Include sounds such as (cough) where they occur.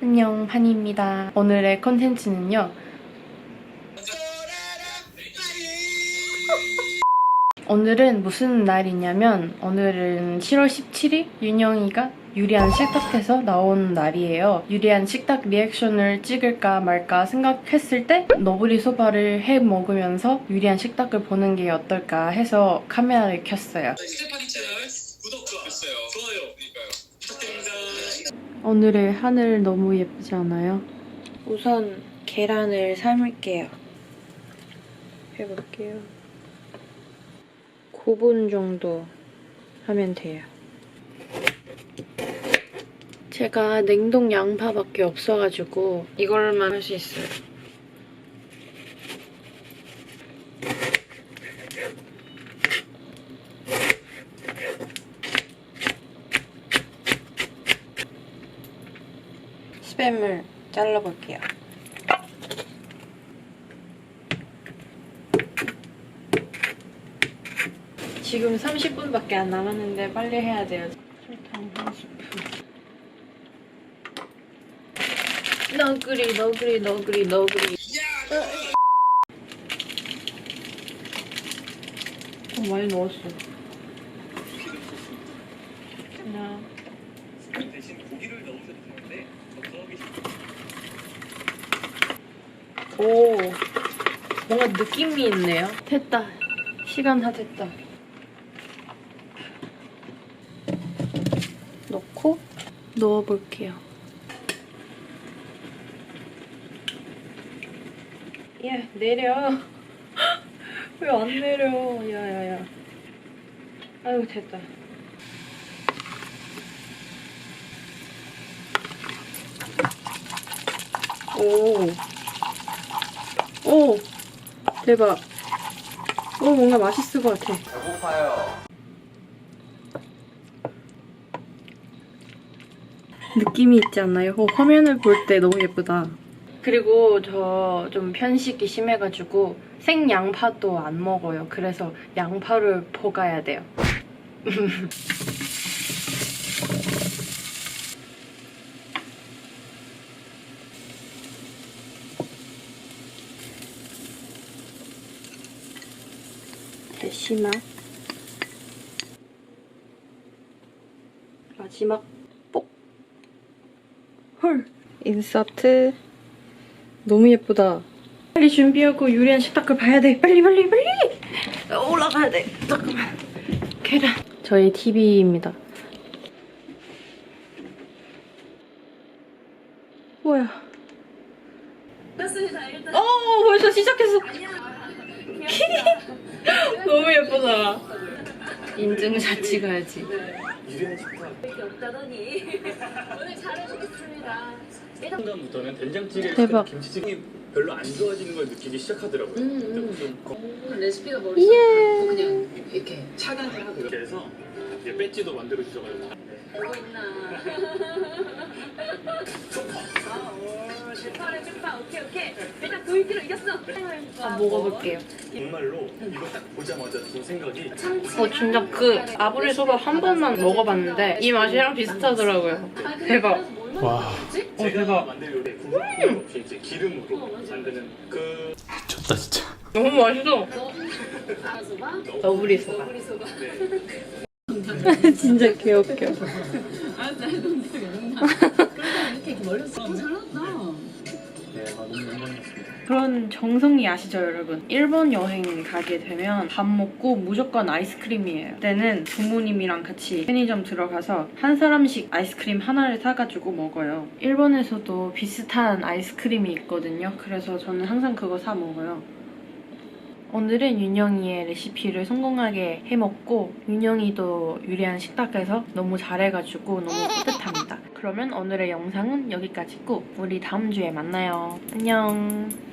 안녕, 한이입니다. 오늘의 컨텐츠는요. (laughs) 오늘은 무슨 날이냐면 오늘은 7월 17일 윤영이가 유리한 식탁에서 나온 날이에요. 유리한 식탁 리액션을 찍을까 말까 생각했을 때 너구리 소바를 해 먹으면서 유리한 식탁을 보는 게 어떨까 해서 카메라를 켰어요. 스테파니 채널 구독과 됐어요. 좋아요. 그러니까요. 오늘의 하늘 너무 예쁘지 않아요? 우선 계란을 삶을게요. 해볼게요. 9분 정도 하면 돼요. 제가 냉동 양파밖에 없어가지고 이걸만 할 수 있어요. 스팸을 잘라볼게요. 지금 30분밖에 안 남았는데 빨리 해야 돼요. 설탕 한 스푼. 너구리, 너구리, 너구리, 너구리. 어, 많이 넣었어. 하나. 대신 고기를 넣으셔도 되는데 더 더하기 오, 뭔가 느낌이 있네요. 됐다. 시간 다 됐다. 넣고 넣어볼게요. 야, 내려. (laughs) 왜 안 내려? 야야야. 아유, 됐다. 오. 오! 대박. 오, 뭔가 맛있을 것 같아. 배고파요. 느낌이 있지 않나요? 어, 화면을 볼 때 너무 예쁘다. 그리고 저 좀 편식이 심해가지고 생양파도 안 먹어요. 그래서 양파를 볶아야 돼요. (laughs) 대시마 마지막 뽁 헐. 인서트. 너무 예쁘다. 빨리 준비하고 유리한 식탁을 봐야 돼. 빨리 빨리 빨리. 올라가야 돼. 잠깐만. 계단. 저희 TV입니다. 뭐야? 어 벌써 시작했어 (laughs) 너무 예쁘다 인증샷 찍어야지 없다더니 오늘 잘해주겠습니다. 순간부터는 된장찌개, 대박. 김치찌개 별로 안 좋아지는 걸 느끼기 시작하더라고요. 음, 거- 레시피가 머릿속에 예. 그냥 이렇게 차단을 하고 이렇게 해서 이제 배지도 만들어 주셔가지고. 보고 있나. 아, 오, 대파래 대파 오케이 오케이. 일단 도이기로 이겼어. 아, 먹어볼게요. 정말로 이거 딱 보자마자 든 생각이 어 진짜 그 아브리 소바 한 번만 먹어봤는데 이 맛이랑 비슷하더라고요. 대박. 와. 어, 제가 대박. 만들 요리 국물 없이 이제 기름으로 만드는 그 미쳤다 진짜. 너무 맛있어. 소바. 너구리 소바. 우리 소바. (laughs) 진짜 개웃겨 아, 나도 이렇게 멀렸어. 잘났다. 네, 아, 너무 영광이었습니다. 그런 정성이 아시죠 여러분? 일본 여행 가게 되면 밥 먹고 무조건 아이스크림이에요 그때는 부모님이랑 같이 편의점 들어가서 한 사람씩 아이스크림 하나를 사가지고 먹어요 일본에서도 비슷한 아이스크림이 있거든요 그래서 저는 항상 그거 사 먹어요 오늘은 윤영이의 레시피를 성공하게 해먹고 윤영이도 유리한 식탁에서 너무 잘해가지고 너무 뿌듯합니다. 그러면 오늘의 영상은 여기까지고 우리 다음 주에 만나요. 안녕.